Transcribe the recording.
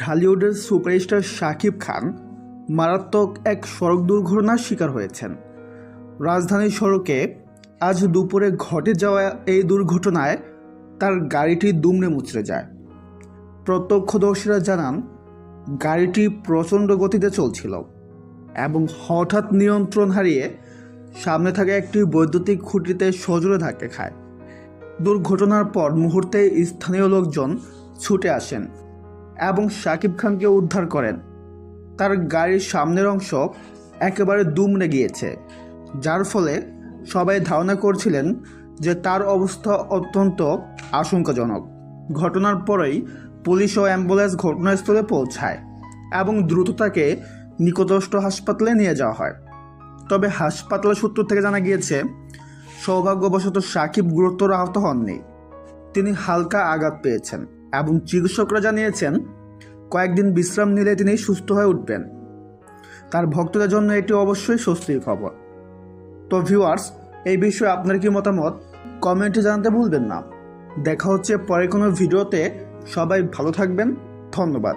ঢালিউডের superstar Shakib Khan মারাত্মক এক সড়ক দুর্ঘটনার শিকার হয়েছেন। রাজধানী সড়কে আজ দুপুরে ঘটে যাওয়া এই দুর্ঘটনায় তার গাড়িটি দুমড়ে মুচড়ে যায়। প্রত্যক্ষদর্শীরা জানান, গাড়িটি প্রচণ্ড গতিতে চলছিল এবং হঠাৎ নিয়ন্ত্রণ হারিয়ে সামনে থাকা একটি বৈদ্যুতিক খুঁটিতে সজোরে ধাক্কা খায়। দুর্ঘটনার পর মুহূর্তে স্থানীয় লোকজন ছুটে আসেন। এবং শাকিব খানকে উদ্ধার করেন। তার গাড়ির সামনের অংশ একেবারে দুমড়ে গিয়েছে, যার ফলে সবাই ধারণা করছিলেন যে তার অবস্থা অত্যন্ত আশঙ্কাজনক। ঘটনার পরেই পুলিশ ও অ্যাম্বুলেন্স ঘটনাস্থলে পৌঁছায় এবং দ্রুত তাকে নিকটস্থ হাসপাতালে নিয়ে যাওয়া হয়। তবে হাসপাতাল সূত্র থেকে জানা গিয়েছে, সৌভাগ্যবশত সাকিব গুরুতর আহত হননি। তিনি হালকা আঘাত পেয়েছেন। এবং চিকিৎসকরা জানিয়েছেন, কয়েকদিন বিশ্রাম নিলে তিনি সুস্থ হয়ে উঠবেন। তার ভক্তদের জন্য এটি অবশ্যই স্বস্তির খবর। তো ভিউয়ার্স এই বিষয়ে আপনার কি মতামত? কমেন্টে জানাতে ভুলবেন না। দেখা হচ্ছে পরে কোনো ভিডিওতে। সবাই ভালো থাকবেন। ধন্যবাদ।